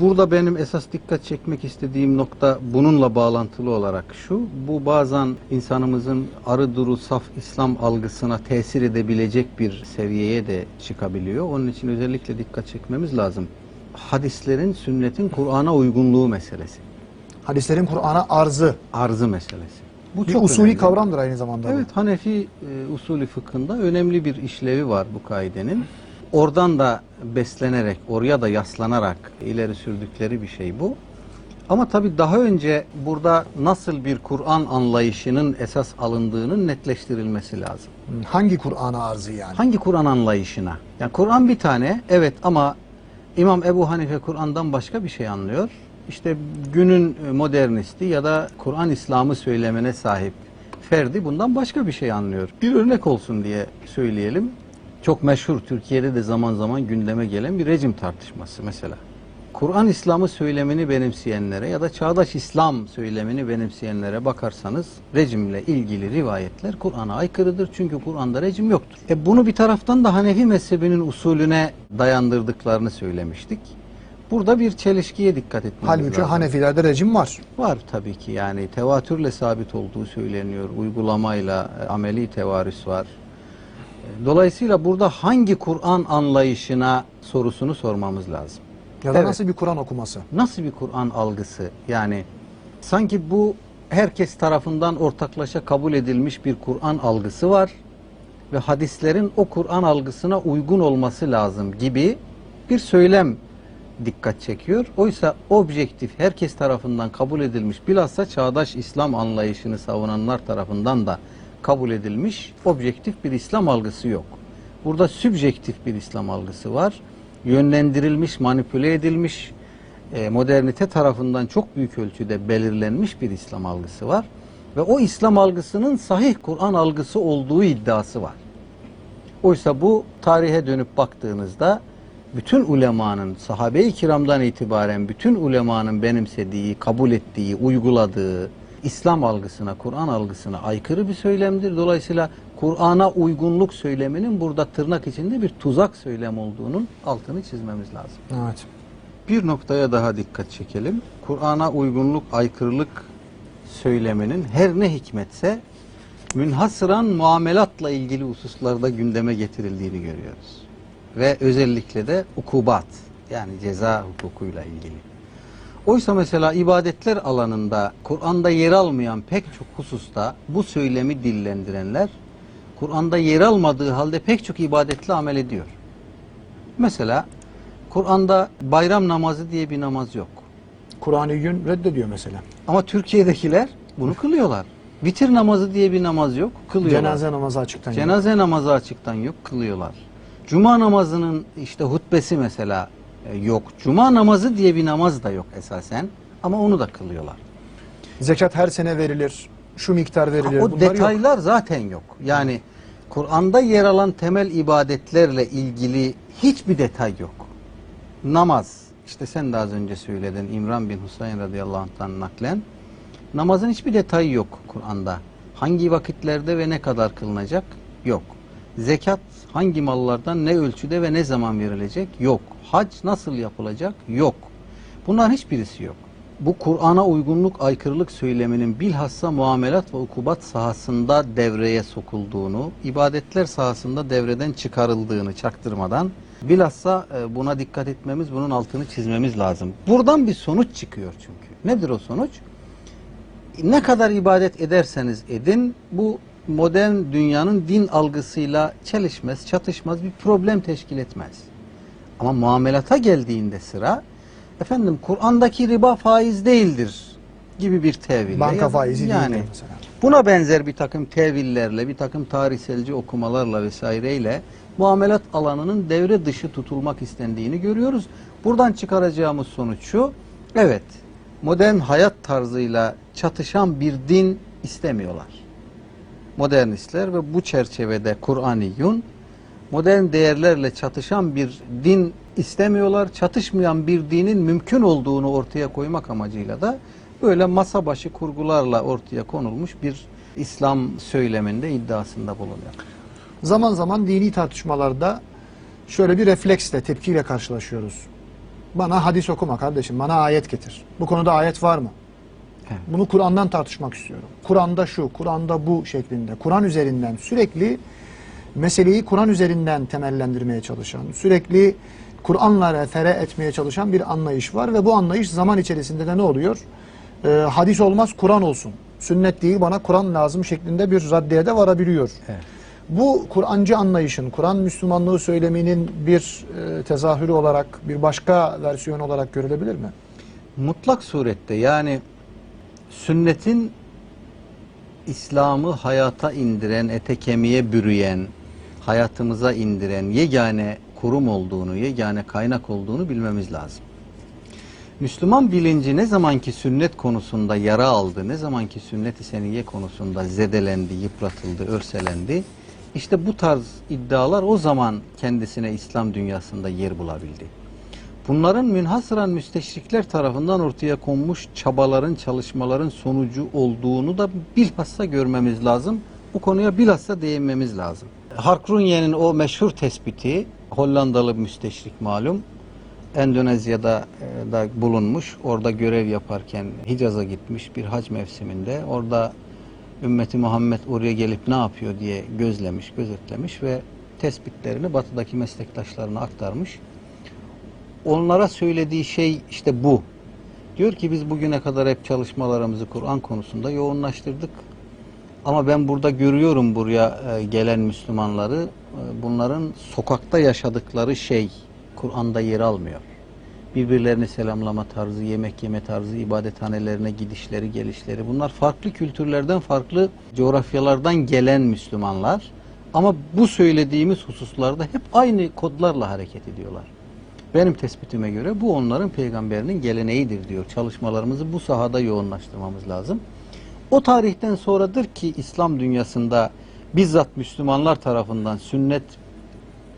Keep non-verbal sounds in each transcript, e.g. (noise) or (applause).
Burada benim esas dikkat çekmek istediğim nokta bununla bağlantılı olarak şu. Bu bazen insanımızın arı duru saf İslam algısına tesir edebilecek bir seviyeye de çıkabiliyor. Onun için özellikle dikkat çekmemiz lazım. Hadislerin, sünnetin Kur'an'a uygunluğu meselesi. Hadislerin Kur'an'a arzı. Arzı meselesi. Bu Bir çok usulü önemli. kavramdır aynı zamanda. bu. Evet Hanefi e, usulü fıkhında önemli bir işlevi var bu kaidenin. Oradan da beslenerek, oraya da yaslanarak ileri sürdükleri bir şey bu. Ama tabii daha önce burada nasıl bir Kur'an anlayışının esas alındığının netleştirilmesi lazım. Hangi Kur'an'a arzı yani? Hangi Kur'an anlayışına? Yani Kur'an bir tane, evet ama İmam Ebu Hanife Kur'an'dan başka bir şey anlıyor. İşte günün modernisti ya da Kur'an İslam'ı söylemine sahip ferdi bundan başka bir şey anlıyor. Bir örnek olsun diye söyleyelim. Çok meşhur Türkiye'de de zaman zaman gündeme gelen bir rejim tartışması mesela. Kur'an İslam'ı söylemini benimseyenlere ya da çağdaş İslam söylemini benimseyenlere bakarsanız rejimle ilgili rivayetler Kur'an'a aykırıdır. Çünkü Kur'an'da rejim yoktur. E bunu bir taraftan da Hanefi mezhebinin usulüne dayandırdıklarını söylemiştik. Burada bir çelişkiye dikkat etmemiz Halbuki lazım. Hanefilerde rejim var. Var tabii ki yani tevatürle sabit olduğu söyleniyor. Uygulamayla e, ameli tevarüs var. Dolayısıyla burada hangi Kur'an anlayışına sorusunu sormamız lazım. Ya da Evet. nasıl bir Kur'an okuması? Nasıl bir Kur'an algısı? Yani sanki bu herkes tarafından ortaklaşa kabul edilmiş bir Kur'an algısı var ve hadislerin o Kur'an algısına uygun olması lazım gibi bir söylem dikkat çekiyor. Oysa objektif herkes tarafından kabul edilmiş bilhassa çağdaş İslam anlayışını savunanlar tarafından da kabul edilmiş objektif bir İslam algısı yok. Burada sübjektif bir İslam algısı var. Yönlendirilmiş, manipüle edilmiş, e, modernite tarafından çok büyük ölçüde belirlenmiş bir İslam algısı var. Ve o İslam algısının sahih Kur'an algısı olduğu iddiası var. Oysa bu tarihe dönüp baktığınızda bütün ulemanın, sahabe-i kiramdan itibaren bütün ulemanın benimsediği, kabul ettiği, uyguladığı İslam algısına, Kur'an algısına aykırı bir söylemdir. Dolayısıyla Kur'an'a uygunluk söyleminin burada tırnak içinde bir tuzak söylem olduğunun altını çizmemiz lazım. Evet. Bir noktaya daha dikkat çekelim. Kur'an'a uygunluk, aykırılık söyleminin her ne hikmetse münhasıran muamelatla ilgili hususlarda gündeme getirildiğini görüyoruz. Ve özellikle de ukubat yani ceza hukukuyla ilgili. Oysa mesela ibadetler alanında Kur'an'da yer almayan pek çok hususta bu söylemi dillendirenler Kur'an'da yer almadığı halde pek çok ibadetle amel ediyor. Mesela Kur'an'da bayram namazı diye bir namaz yok. Kur'an-ı gün reddediyor mesela. Ama Türkiye'dekiler bunu kılıyorlar. Vitir namazı diye bir namaz yok, kılıyorlar. Cenaze namazı açıktan. yok. Cenaze namazı açıktan yok, kılıyorlar. Cuma namazının işte hutbesi mesela yok. Cuma namazı diye bir namaz da yok esasen ama onu da kılıyorlar. Zekat her sene verilir. Şu miktar verilir. Ha, o Bunlar yok. detaylar zaten yok. Yani Kur'an'da yer alan temel ibadetlerle ilgili hiçbir detay yok. Namaz, işte sen de az önce söyledin İmran bin Husayn radıyallahu anh'tan naklen. Namazın hiçbir detayı yok Kur'an'da. Hangi vakitlerde ve ne kadar kılınacak? Yok. Zekat hangi mallardan ne ölçüde ve ne zaman verilecek? Yok. Hac nasıl yapılacak? Yok. Bunların hiçbirisi yok. Bu Kur'an'a uygunluk, aykırılık söyleminin bilhassa muamelat ve ukubat sahasında devreye sokulduğunu, ibadetler sahasında devreden çıkarıldığını çaktırmadan bilhassa e, buna dikkat etmemiz, bunun altını çizmemiz lazım. Buradan bir sonuç çıkıyor çünkü. Nedir o sonuç? Ne kadar ibadet ederseniz edin, bu modern dünyanın din algısıyla çelişmez, çatışmaz, bir problem teşkil etmez. Ama muamelata geldiğinde sıra efendim Kur'an'daki riba faiz değildir gibi bir teville. Banka faizi yani, değildir mesela. Buna benzer bir takım tevillerle, bir takım tarihselci okumalarla vesaireyle muamelat alanının devre dışı tutulmak istendiğini görüyoruz. Buradan çıkaracağımız sonuç şu. Evet, modern hayat tarzıyla çatışan bir din istemiyorlar. Modernistler ve bu çerçevede Kur'aniyun modern değerlerle çatışan bir din istemiyorlar. Çatışmayan bir dinin mümkün olduğunu ortaya koymak amacıyla da böyle masa başı kurgularla ortaya konulmuş bir İslam söyleminde iddiasında bulunuyor. Zaman zaman dini tartışmalarda şöyle bir refleksle, tepkiyle karşılaşıyoruz. Bana hadis okuma kardeşim, bana ayet getir. Bu konuda ayet var mı? Evet. Bunu Kur'an'dan tartışmak istiyorum. Kur'an'da şu, Kur'an'da bu şeklinde. Kur'an üzerinden sürekli meseleyi Kur'an üzerinden temellendirmeye çalışan, sürekli Kur'an'la refere etmeye çalışan bir anlayış var ve bu anlayış zaman içerisinde de ne oluyor? Ee, hadis olmaz, Kur'an olsun. Sünnet değil, bana Kur'an lazım şeklinde bir raddeye de varabiliyor. Evet. Bu Kur'ancı anlayışın, Kur'an Müslümanlığı söyleminin bir e, tezahürü olarak, bir başka versiyon olarak görülebilir mi? Mutlak surette yani sünnetin İslam'ı hayata indiren, ete kemiğe bürüyen, hayatımıza indiren yegane kurum olduğunu, yegane kaynak olduğunu bilmemiz lazım. Müslüman bilinci ne zamanki sünnet konusunda yara aldı, ne zamanki sünnet-i seniyye konusunda zedelendi, yıpratıldı, örselendi, işte bu tarz iddialar o zaman kendisine İslam dünyasında yer bulabildi. Bunların münhasıran müsteşrikler tarafından ortaya konmuş çabaların, çalışmaların sonucu olduğunu da bilhassa görmemiz lazım. Bu konuya bilhassa değinmemiz lazım. Harkrunye'nin o meşhur tespiti, Hollandalı müsteşrik malum, Endonezya'da e, da bulunmuş. Orada görev yaparken Hicaz'a gitmiş bir hac mevsiminde. Orada ümmeti Muhammed oraya gelip ne yapıyor diye gözlemiş, gözetlemiş ve tespitlerini batıdaki meslektaşlarına aktarmış. Onlara söylediği şey işte bu. Diyor ki biz bugüne kadar hep çalışmalarımızı Kur'an konusunda yoğunlaştırdık. Ama ben burada görüyorum buraya e, gelen Müslümanları e, bunların sokakta yaşadıkları şey Kur'an'da yer almıyor. Birbirlerini selamlama tarzı, yemek yeme tarzı, ibadethanelerine gidişleri, gelişleri bunlar farklı kültürlerden, farklı coğrafyalardan gelen Müslümanlar. Ama bu söylediğimiz hususlarda hep aynı kodlarla hareket ediyorlar. Benim tespitime göre bu onların peygamberinin geleneğidir diyor. Çalışmalarımızı bu sahada yoğunlaştırmamız lazım. O tarihten sonradır ki İslam dünyasında bizzat Müslümanlar tarafından sünnet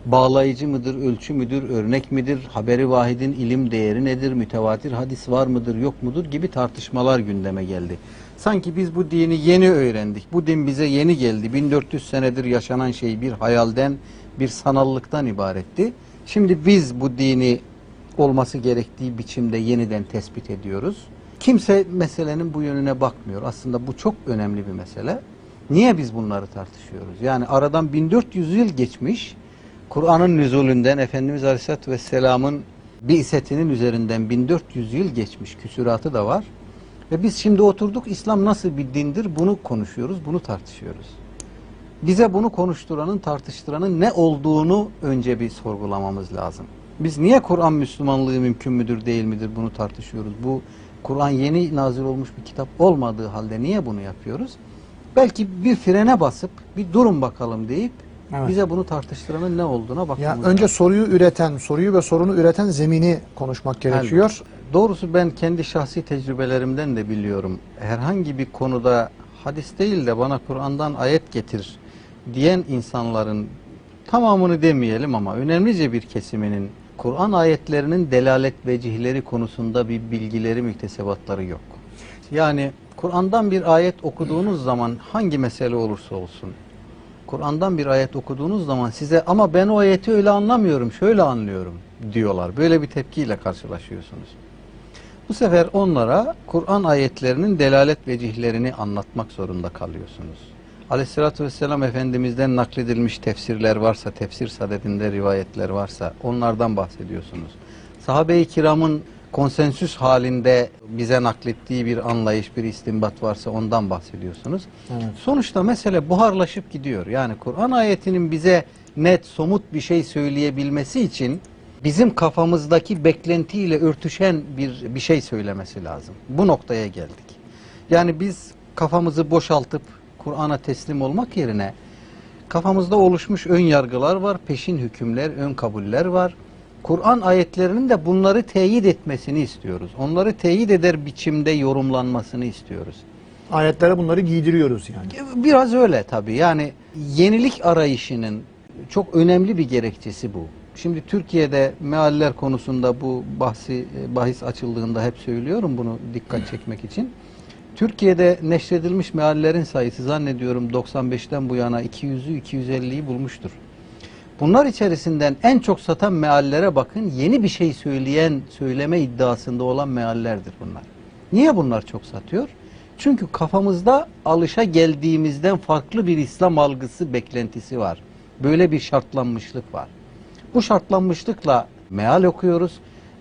bağlayıcı mıdır, ölçü müdür, örnek midir, haberi vahidin ilim değeri nedir, mütevatir hadis var mıdır, yok mudur gibi tartışmalar gündeme geldi. Sanki biz bu dini yeni öğrendik, bu din bize yeni geldi, 1400 senedir yaşanan şey bir hayalden, bir sanallıktan ibaretti. Şimdi biz bu dini olması gerektiği biçimde yeniden tespit ediyoruz. Kimse meselenin bu yönüne bakmıyor. Aslında bu çok önemli bir mesele. Niye biz bunları tartışıyoruz? Yani aradan 1400 yıl geçmiş, Kur'an'ın nüzulünden Efendimiz Aleyhisselatü Vesselam'ın bi'setinin üzerinden 1400 yıl geçmiş küsuratı da var. Ve biz şimdi oturduk İslam nasıl bir dindir bunu konuşuyoruz, bunu tartışıyoruz. Bize bunu konuşturanın, tartıştıranın ne olduğunu önce bir sorgulamamız lazım. Biz niye Kur'an Müslümanlığı mümkün müdür, değil midir bunu tartışıyoruz. Bu Kur'an yeni nazil olmuş bir kitap olmadığı halde niye bunu yapıyoruz? Belki bir frene basıp bir durun bakalım deyip Evet. bize bunu tartıştıranın ne olduğuna bakmamız Ya lazım. önce soruyu üreten, soruyu ve sorunu üreten zemini konuşmak gerekiyor. Doğrusu ben kendi şahsi tecrübelerimden de biliyorum. Herhangi bir konuda hadis değil de bana Kur'an'dan ayet getir diyen insanların tamamını demeyelim ama önemlice bir kesiminin Kur'an ayetlerinin delalet vecihleri konusunda bir bilgileri, müktesebatları yok. Yani Kur'an'dan bir ayet okuduğunuz zaman hangi mesele olursa olsun Kur'an'dan bir ayet okuduğunuz zaman size ama ben o ayeti öyle anlamıyorum, şöyle anlıyorum diyorlar. Böyle bir tepkiyle karşılaşıyorsunuz. Bu sefer onlara Kur'an ayetlerinin delalet vecihlerini anlatmak zorunda kalıyorsunuz. Aleyhissalatü vesselam Efendimiz'den nakledilmiş tefsirler varsa, tefsir sadedinde rivayetler varsa onlardan bahsediyorsunuz. Sahabe-i kiramın konsensüs halinde bize naklettiği bir anlayış, bir istinbat varsa ondan bahsediyorsunuz. Evet. Sonuçta mesele buharlaşıp gidiyor. Yani Kur'an ayetinin bize net, somut bir şey söyleyebilmesi için bizim kafamızdaki beklentiyle örtüşen bir bir şey söylemesi lazım. Bu noktaya geldik. Yani biz kafamızı boşaltıp Kur'an'a teslim olmak yerine kafamızda oluşmuş ön yargılar var, peşin hükümler, ön kabuller var. Kur'an ayetlerinin de bunları teyit etmesini istiyoruz. Onları teyit eder biçimde yorumlanmasını istiyoruz. Ayetlere bunları giydiriyoruz yani. Biraz öyle tabii. Yani yenilik arayışının çok önemli bir gerekçesi bu. Şimdi Türkiye'de mealler konusunda bu bahsi bahis açıldığında hep söylüyorum bunu dikkat çekmek için. Türkiye'de neşredilmiş meallerin sayısı zannediyorum 95'ten bu yana 200'ü 250'yi bulmuştur. Bunlar içerisinden en çok satan meallere bakın. Yeni bir şey söyleyen, söyleme iddiasında olan meallerdir bunlar. Niye bunlar çok satıyor? Çünkü kafamızda alışa geldiğimizden farklı bir İslam algısı beklentisi var. Böyle bir şartlanmışlık var. Bu şartlanmışlıkla meal okuyoruz.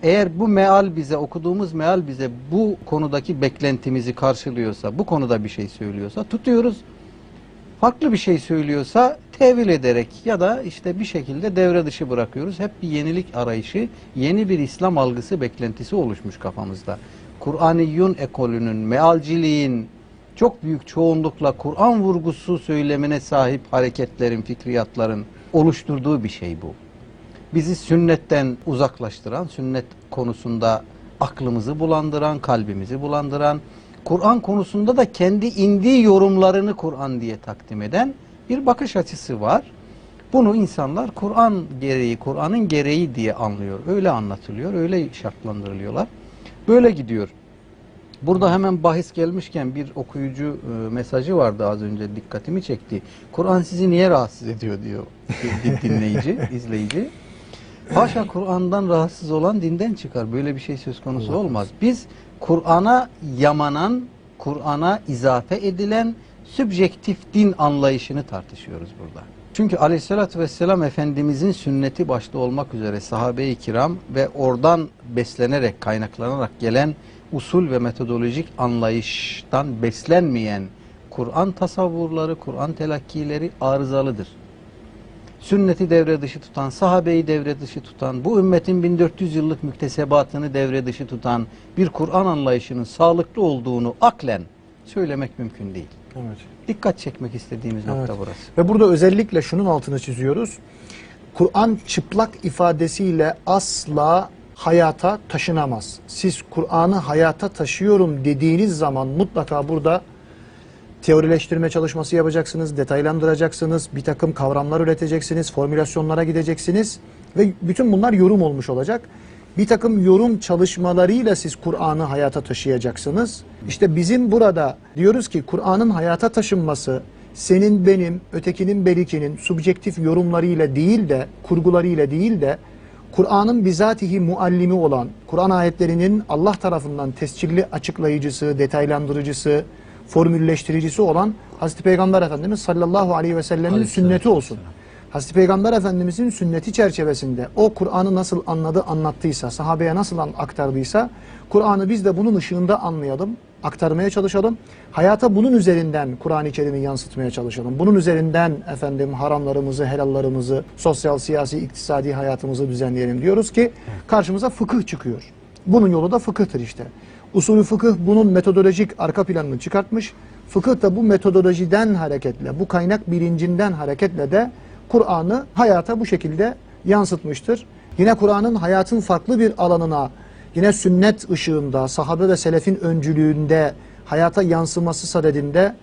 Eğer bu meal bize, okuduğumuz meal bize bu konudaki beklentimizi karşılıyorsa, bu konuda bir şey söylüyorsa tutuyoruz. Farklı bir şey söylüyorsa tevil ederek ya da işte bir şekilde devre dışı bırakıyoruz. Hep bir yenilik arayışı, yeni bir İslam algısı beklentisi oluşmuş kafamızda. Kur'aniyun ekolünün, mealciliğin çok büyük çoğunlukla Kur'an vurgusu söylemine sahip hareketlerin, fikriyatların oluşturduğu bir şey bu. Bizi sünnetten uzaklaştıran, sünnet konusunda aklımızı bulandıran, kalbimizi bulandıran, Kur'an konusunda da kendi indiği yorumlarını Kur'an diye takdim eden bir bakış açısı var. Bunu insanlar Kur'an gereği, Kur'an'ın gereği diye anlıyor. Öyle anlatılıyor, öyle şartlandırılıyorlar. Böyle gidiyor. Burada hemen bahis gelmişken bir okuyucu e, mesajı vardı az önce dikkatimi çekti. Kur'an sizi niye rahatsız ediyor diyor din- dinleyici, (laughs) izleyici. Haşa Kur'an'dan rahatsız olan dinden çıkar. Böyle bir şey söz konusu olmaz. Biz Kur'an'a yamanan, Kur'an'a izafe edilen sübjektif din anlayışını tartışıyoruz burada. Çünkü aleyhissalatü vesselam Efendimizin sünneti başta olmak üzere sahabe-i kiram ve oradan beslenerek, kaynaklanarak gelen usul ve metodolojik anlayıştan beslenmeyen Kur'an tasavvurları, Kur'an telakkileri arızalıdır sünneti devre dışı tutan, sahabeyi devre dışı tutan, bu ümmetin 1400 yıllık müktesebatını devre dışı tutan bir Kur'an anlayışının sağlıklı olduğunu aklen söylemek mümkün değil. Evet. Dikkat çekmek istediğimiz Evet. nokta burası. Ve burada özellikle şunun altını çiziyoruz. Kur'an çıplak ifadesiyle asla hayata taşınamaz. Siz Kur'an'ı hayata taşıyorum dediğiniz zaman mutlaka burada teorileştirme çalışması yapacaksınız, detaylandıracaksınız, bir takım kavramlar üreteceksiniz, formülasyonlara gideceksiniz ve bütün bunlar yorum olmuş olacak. Bir takım yorum çalışmalarıyla siz Kur'an'ı hayata taşıyacaksınız. İşte bizim burada diyoruz ki Kur'an'ın hayata taşınması senin benim, ötekinin berikinin subjektif yorumlarıyla değil de, kurgularıyla değil de Kur'an'ın bizatihi muallimi olan, Kur'an ayetlerinin Allah tarafından tescilli açıklayıcısı, detaylandırıcısı, formülleştiricisi olan Hazreti Peygamber Efendimiz sallallahu aleyhi ve sellemin sünneti olsun. Hazreti Peygamber Efendimizin sünneti çerçevesinde o Kur'an'ı nasıl anladı, anlattıysa, sahabeye nasıl aktardıysa, Kur'an'ı biz de bunun ışığında anlayalım, aktarmaya çalışalım. Hayata bunun üzerinden Kur'an-ı Kerim'i yansıtmaya çalışalım. Bunun üzerinden efendim haramlarımızı, helallarımızı, sosyal, siyasi, iktisadi hayatımızı düzenleyelim diyoruz ki karşımıza fıkıh çıkıyor. Bunun yolu da fıkıhtır işte. Usulü fıkıh bunun metodolojik arka planını çıkartmış. Fıkıh da bu metodolojiden hareketle, bu kaynak bilincinden hareketle de Kur'an'ı hayata bu şekilde yansıtmıştır. Yine Kur'an'ın hayatın farklı bir alanına, yine sünnet ışığında, sahabe ve selefin öncülüğünde hayata yansıması sadedinde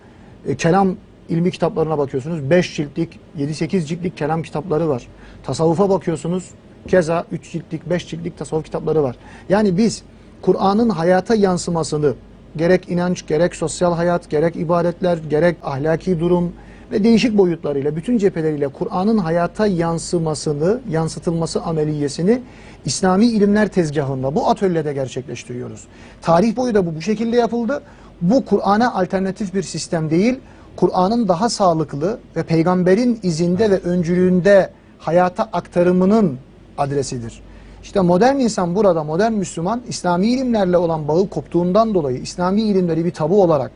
e, kelam ilmi kitaplarına bakıyorsunuz. 5 ciltlik, 7-8 ciltlik kelam kitapları var. Tasavvufa bakıyorsunuz. Keza 3 ciltlik, 5 ciltlik tasavvuf kitapları var. Yani biz Kur'an'ın hayata yansımasını gerek inanç, gerek sosyal hayat, gerek ibadetler, gerek ahlaki durum ve değişik boyutlarıyla, bütün cepheleriyle Kur'an'ın hayata yansımasını, yansıtılması ameliyesini İslami ilimler tezgahında, bu atölyede gerçekleştiriyoruz. Tarih boyu da bu bu şekilde yapıldı. Bu Kur'an'a alternatif bir sistem değil, Kur'an'ın daha sağlıklı ve peygamberin izinde ve öncülüğünde hayata aktarımının adresidir. İşte modern insan burada, modern Müslüman İslami ilimlerle olan bağı koptuğundan dolayı İslami ilimleri bir tabu olarak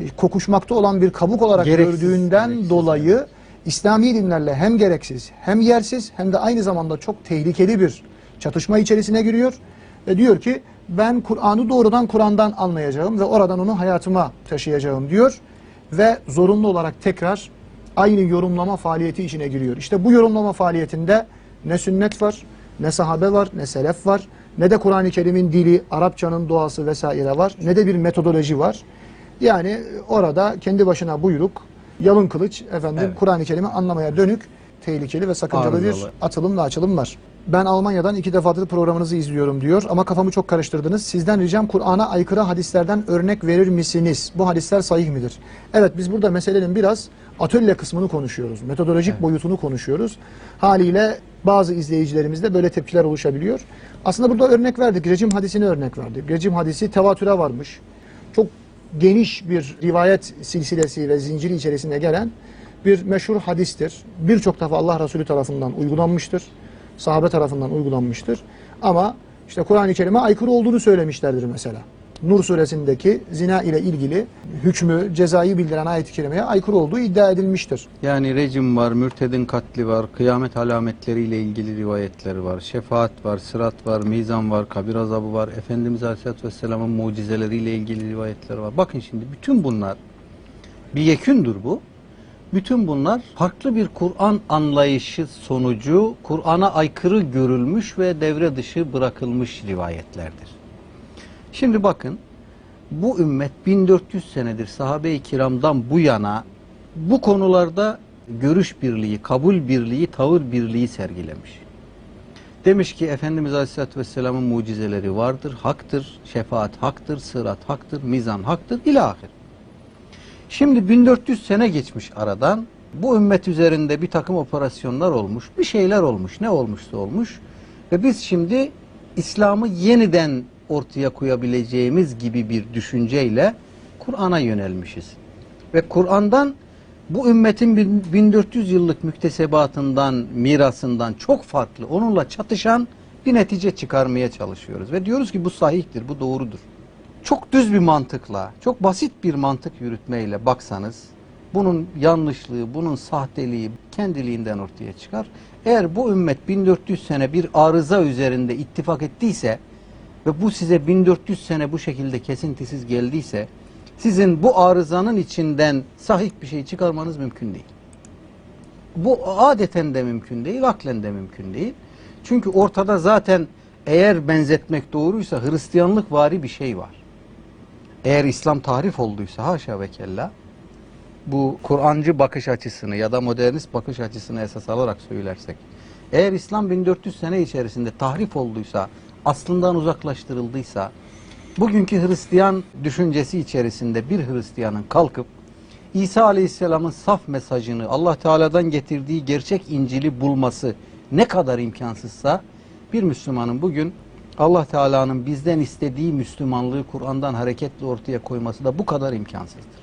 e, kokuşmakta olan bir kabuk olarak Gereksiz, gördüğünden gereksiz, dolayı İslami ilimlerle hem gereksiz hem yersiz hem de aynı zamanda çok tehlikeli bir çatışma içerisine giriyor ve diyor ki ben Kur'an'ı doğrudan Kur'an'dan anlayacağım ve oradan onu hayatıma taşıyacağım diyor ve zorunlu olarak tekrar aynı yorumlama faaliyeti içine giriyor. İşte bu yorumlama faaliyetinde ne sünnet var, ne sahabe var, ne selef var, ne de Kur'an-ı Kerim'in dili, Arapçanın doğası vesaire var, ne de bir metodoloji var. Yani orada kendi başına buyruk, yalın kılıç efendim Evet. Kur'an-ı Kerim'i anlamaya dönük tehlikeli ve sakıncalı bir Arızalı. atılımla açılım var. Ben Almanya'dan iki defadır programınızı izliyorum diyor ama kafamı çok karıştırdınız. Sizden ricam Kur'an'a aykırı hadislerden örnek verir misiniz? Bu hadisler sahih midir? Evet biz burada meselenin biraz atölye kısmını konuşuyoruz. Metodolojik boyutunu konuşuyoruz. Haliyle bazı izleyicilerimizde böyle tepkiler oluşabiliyor. Aslında burada örnek verdik. Recim hadisini örnek verdik. Recim hadisi tevatüre varmış. Çok geniş bir rivayet silsilesi ve zinciri içerisinde gelen bir meşhur hadistir. Birçok defa Allah Resulü tarafından uygulanmıştır. Sahabe tarafından uygulanmıştır. Ama işte Kur'an-ı Kerim'e aykırı olduğunu söylemişlerdir mesela. Nur suresindeki zina ile ilgili hükmü, cezayı bildiren ayet-i kerimeye aykırı olduğu iddia edilmiştir. Yani rejim var, mürtedin katli var, kıyamet alametleriyle ilgili rivayetler var, şefaat var, sırat var, mizan var, kabir azabı var, Efendimiz Aleyhisselatü Vesselam'ın mucizeleriyle ilgili rivayetler var. Bakın şimdi bütün bunlar bir yekündür bu. Bütün bunlar farklı bir Kur'an anlayışı sonucu Kur'an'a aykırı görülmüş ve devre dışı bırakılmış rivayetlerdir. Şimdi bakın bu ümmet 1400 senedir sahabe-i kiramdan bu yana bu konularda görüş birliği, kabul birliği, tavır birliği sergilemiş. Demiş ki Efendimiz Aleyhisselatü Vesselam'ın mucizeleri vardır, haktır, şefaat haktır, sırat haktır, mizan haktır, ilahir. Şimdi 1400 sene geçmiş aradan. Bu ümmet üzerinde bir takım operasyonlar olmuş, bir şeyler olmuş, ne olmuşsa olmuş. Ve biz şimdi İslam'ı yeniden ortaya koyabileceğimiz gibi bir düşünceyle Kur'an'a yönelmişiz. Ve Kur'an'dan bu ümmetin bin- 1400 yıllık müktesebatından, mirasından çok farklı, onunla çatışan bir netice çıkarmaya çalışıyoruz. Ve diyoruz ki bu sahihtir, bu doğrudur çok düz bir mantıkla, çok basit bir mantık yürütmeyle baksanız bunun yanlışlığı, bunun sahteliği kendiliğinden ortaya çıkar. Eğer bu ümmet 1400 sene bir arıza üzerinde ittifak ettiyse ve bu size 1400 sene bu şekilde kesintisiz geldiyse sizin bu arızanın içinden sahih bir şey çıkarmanız mümkün değil. Bu adeten de mümkün değil, aklen de mümkün değil. Çünkü ortada zaten eğer benzetmek doğruysa Hristiyanlık vari bir şey var. Eğer İslam tahrif olduysa haşa ve kella bu Kur'ancı bakış açısını ya da modernist bakış açısını esas alarak söylersek eğer İslam 1400 sene içerisinde tahrif olduysa aslından uzaklaştırıldıysa bugünkü Hristiyan düşüncesi içerisinde bir Hristiyanın kalkıp İsa Aleyhisselam'ın saf mesajını Allah Teala'dan getirdiği gerçek İncil'i bulması ne kadar imkansızsa bir Müslümanın bugün Allah Teala'nın bizden istediği Müslümanlığı Kur'an'dan hareketle ortaya koyması da bu kadar imkansızdır.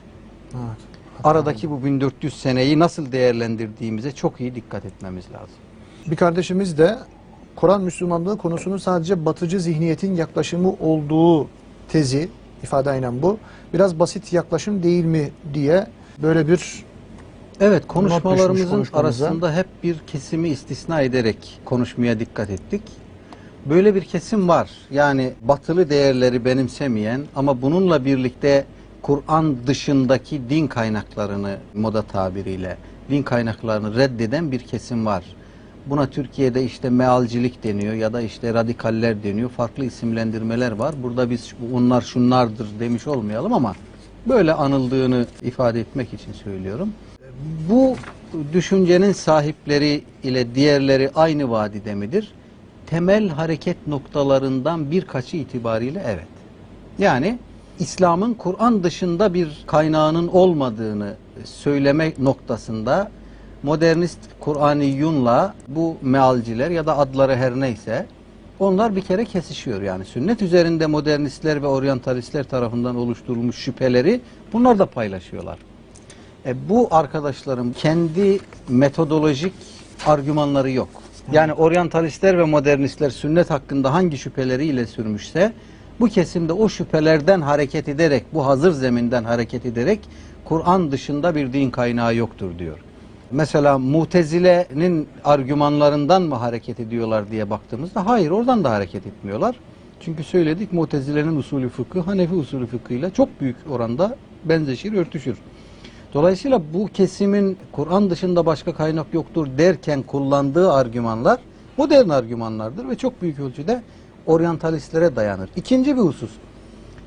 Evet. Aradaki bu 1400 seneyi nasıl değerlendirdiğimize çok iyi dikkat etmemiz lazım. Bir kardeşimiz de Kur'an Müslümanlığı konusunun sadece batıcı zihniyetin yaklaşımı olduğu tezi ifadeyle bu. Biraz basit yaklaşım değil mi diye böyle bir Evet konuşmalarımızın arasında hep bir kesimi istisna ederek konuşmaya dikkat ettik. Böyle bir kesim var. Yani batılı değerleri benimsemeyen ama bununla birlikte Kur'an dışındaki din kaynaklarını moda tabiriyle din kaynaklarını reddeden bir kesim var. Buna Türkiye'de işte mealcilik deniyor ya da işte radikaller deniyor. Farklı isimlendirmeler var. Burada biz onlar şunlardır demiş olmayalım ama böyle anıldığını ifade etmek için söylüyorum. Bu düşüncenin sahipleri ile diğerleri aynı vadide midir? Temel hareket noktalarından birkaçı itibariyle evet. Yani İslam'ın Kur'an dışında bir kaynağının olmadığını söyleme noktasında modernist Kur'aniyunla bu mealciler ya da adları her neyse onlar bir kere kesişiyor yani. Sünnet üzerinde modernistler ve oryantalistler tarafından oluşturulmuş şüpheleri bunlar da paylaşıyorlar. E, bu arkadaşların kendi metodolojik argümanları yok. Yani oryantalistler ve modernistler sünnet hakkında hangi şüpheleriyle sürmüşse bu kesimde o şüphelerden hareket ederek, bu hazır zeminden hareket ederek Kur'an dışında bir din kaynağı yoktur diyor. Mesela Mutezile'nin argümanlarından mı hareket ediyorlar diye baktığımızda hayır oradan da hareket etmiyorlar. Çünkü söyledik Mutezile'nin usulü fıkı Hanefi usulü fıkhıyla çok büyük oranda benzeşir, örtüşür. Dolayısıyla bu kesimin Kur'an dışında başka kaynak yoktur derken kullandığı argümanlar modern argümanlardır ve çok büyük ölçüde oryantalistlere dayanır. İkinci bir husus,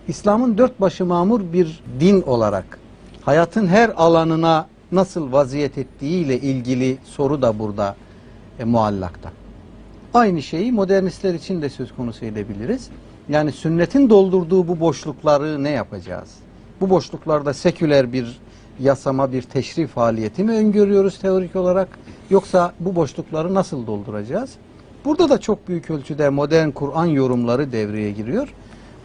İslam'ın dört başı mamur bir din olarak hayatın her alanına nasıl vaziyet ettiğiyle ilgili soru da burada e, muallakta. Aynı şeyi modernistler için de söz konusu edebiliriz. Yani sünnetin doldurduğu bu boşlukları ne yapacağız? Bu boşluklarda seküler bir yasama, bir teşrif faaliyeti mi öngörüyoruz teorik olarak? Yoksa bu boşlukları nasıl dolduracağız? Burada da çok büyük ölçüde modern Kur'an yorumları devreye giriyor.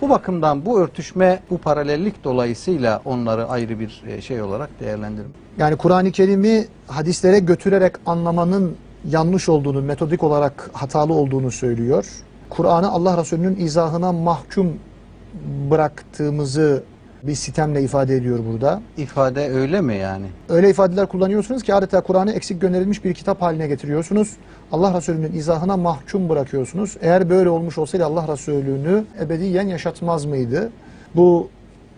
Bu bakımdan bu örtüşme, bu paralellik dolayısıyla onları ayrı bir e, şey olarak değerlendiririm. Yani Kur'an-ı Kerim'i hadislere götürerek anlamanın yanlış olduğunu, metodik olarak hatalı olduğunu söylüyor. Kur'an'ı Allah Resulü'nün izahına mahkum bıraktığımızı bir sitemle ifade ediyor burada. İfade öyle mi yani? Öyle ifadeler kullanıyorsunuz ki adeta Kur'an'ı eksik gönderilmiş bir kitap haline getiriyorsunuz. Allah Resulü'nün izahına mahkum bırakıyorsunuz. Eğer böyle olmuş olsaydı Allah Resulü'nü ebediyen yaşatmaz mıydı? Bu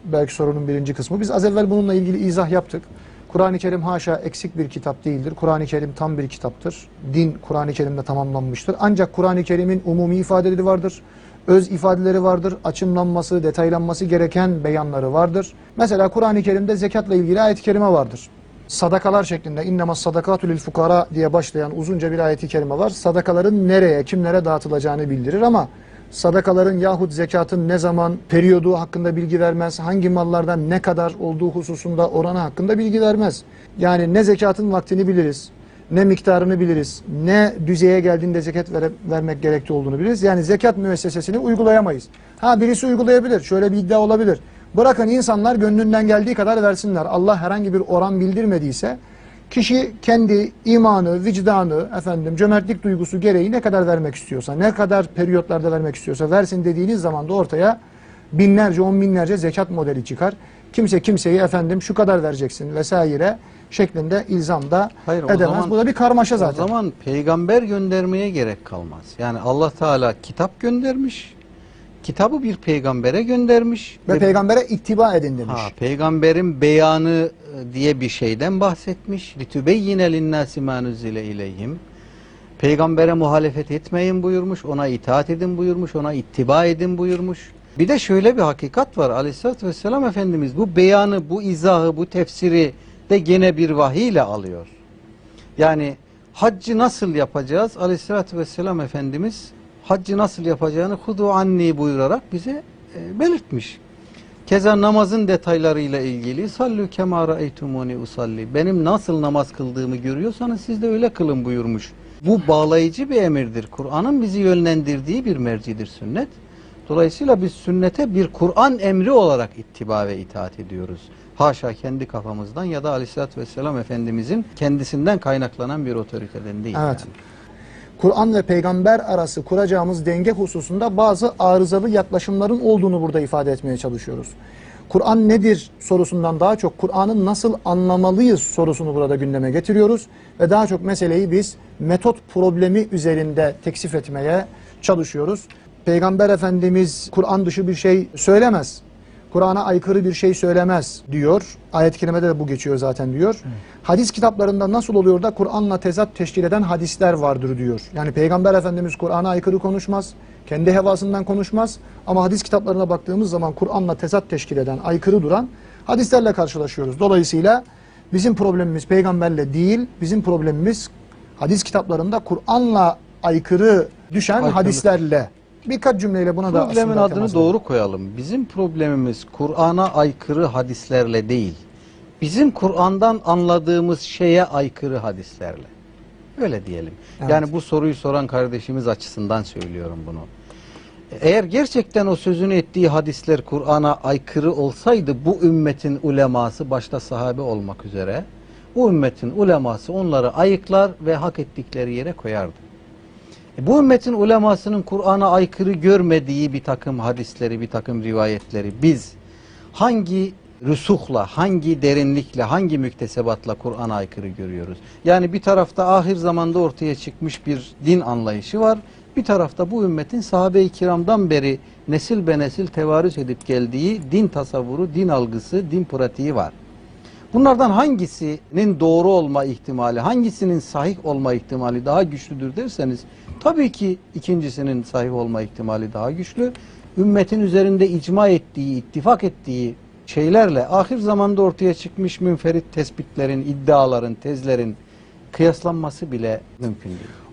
belki sorunun birinci kısmı. Biz az evvel bununla ilgili izah yaptık. Kur'an-ı Kerim haşa eksik bir kitap değildir. Kur'an-ı Kerim tam bir kitaptır. Din Kur'an-ı Kerim'de tamamlanmıştır. Ancak Kur'an-ı Kerim'in umumi ifadeleri vardır. Öz ifadeleri vardır. Açımlanması, detaylanması gereken beyanları vardır. Mesela Kur'an-ı Kerim'de zekatla ilgili ayet-i kerime vardır. Sadakalar şeklinde innemas sadakatu lil fukara diye başlayan uzunca bir ayet-i kerime var. Sadakaların nereye, kimlere dağıtılacağını bildirir ama sadakaların yahut zekatın ne zaman, periyodu hakkında bilgi vermez, hangi mallardan ne kadar olduğu hususunda oranı hakkında bilgi vermez. Yani ne zekatın vaktini biliriz, ne miktarını biliriz, ne düzeye geldiğinde zekat vere- vermek gerekli olduğunu biliriz. Yani zekat müessesesini uygulayamayız. Ha birisi uygulayabilir, şöyle bir iddia olabilir. Bırakın insanlar gönlünden geldiği kadar versinler. Allah herhangi bir oran bildirmediyse kişi kendi imanı, vicdanı, efendim cömertlik duygusu gereği ne kadar vermek istiyorsa, ne kadar periyotlarda vermek istiyorsa versin dediğiniz zaman da ortaya binlerce, on binlerce zekat modeli çıkar. Kimse kimseyi efendim şu kadar vereceksin vesaire şeklinde ilzamda Hayır, o edemez. zaman- Bu da bir karmaşa zaten. O zaman peygamber göndermeye gerek kalmaz. Yani Allah Teala kitap göndermiş. Kitabı bir peygambere göndermiş. Ve peygambere ittiba edin demiş. ha, peygamberin beyanı e, diye bir şeyden bahsetmiş. Litübeyyine linnâsi mâ nuzile ileyhim. Peygambere muhalefet etmeyin buyurmuş, ona itaat edin buyurmuş, ona ittiba edin buyurmuş. Bir de şöyle bir hakikat var aleyhissalatü vesselam Efendimiz bu beyanı, bu izahı, bu tefsiri de gene bir vahiy ile alıyor. Yani haccı nasıl yapacağız? Aleyhissalatü vesselam Efendimiz haccı nasıl yapacağını hudu anni buyurarak bize e, belirtmiş. Keza namazın detaylarıyla ilgili sallu kema ra'eytumuni usalli. Benim nasıl namaz kıldığımı görüyorsanız siz de öyle kılın buyurmuş. Bu bağlayıcı bir emirdir. Kur'an'ın bizi yönlendirdiği bir mercidir sünnet. Dolayısıyla biz sünnete bir Kur'an emri olarak ittiba ve itaat ediyoruz. Haşa kendi kafamızdan ya da Aleyhisselatü Vesselam Efendimizin kendisinden kaynaklanan bir otoriteden değil. Evet. yani. Kur'an ve peygamber arası kuracağımız denge hususunda bazı arızalı yaklaşımların olduğunu burada ifade etmeye çalışıyoruz. Kur'an nedir sorusundan daha çok Kur'an'ı nasıl anlamalıyız sorusunu burada gündeme getiriyoruz ve daha çok meseleyi biz metot problemi üzerinde teksif etmeye çalışıyoruz. Peygamber Efendimiz Kur'an dışı bir şey söylemez. Kur'an'a aykırı bir şey söylemez diyor. Ayet-i kerimede de bu geçiyor zaten diyor. Hadis kitaplarında nasıl oluyor da Kur'an'la tezat teşkil eden hadisler vardır diyor. Yani Peygamber Efendimiz Kur'an'a aykırı konuşmaz. Kendi hevasından konuşmaz. Ama hadis kitaplarına baktığımız zaman Kur'an'la tezat teşkil eden, aykırı duran hadislerle karşılaşıyoruz. Dolayısıyla bizim problemimiz peygamberle değil, bizim problemimiz hadis kitaplarında Kur'an'la aykırı düşen Aykırılık. hadislerle. Birkaç cümleyle buna da Problemin adını temas edelim. doğru koyalım. Bizim problemimiz Kur'an'a aykırı hadislerle değil. Bizim Kur'an'dan anladığımız şeye aykırı hadislerle. Öyle diyelim. Evet. Yani bu soruyu soran kardeşimiz açısından söylüyorum bunu. Eğer gerçekten o sözünü ettiği hadisler Kur'an'a aykırı olsaydı bu ümmetin uleması başta sahabe olmak üzere bu ümmetin uleması onları ayıklar ve hak ettikleri yere koyardı. Bu ümmetin ulemasının Kur'an'a aykırı görmediği bir takım hadisleri, bir takım rivayetleri biz hangi rüsuhla, hangi derinlikle, hangi müktesebatla Kur'an'a aykırı görüyoruz? Yani bir tarafta ahir zamanda ortaya çıkmış bir din anlayışı var. Bir tarafta bu ümmetin sahabe-i kiramdan beri nesil be nesil tevarüs edip geldiği din tasavvuru, din algısı, din pratiği var. Bunlardan hangisinin doğru olma ihtimali, hangisinin sahih olma ihtimali daha güçlüdür derseniz tabii ki ikincisinin sahih olma ihtimali daha güçlü. Ümmetin üzerinde icma ettiği, ittifak ettiği şeylerle ahir zamanda ortaya çıkmış münferit tespitlerin, iddiaların, tezlerin kıyaslanması bile mümkün değil.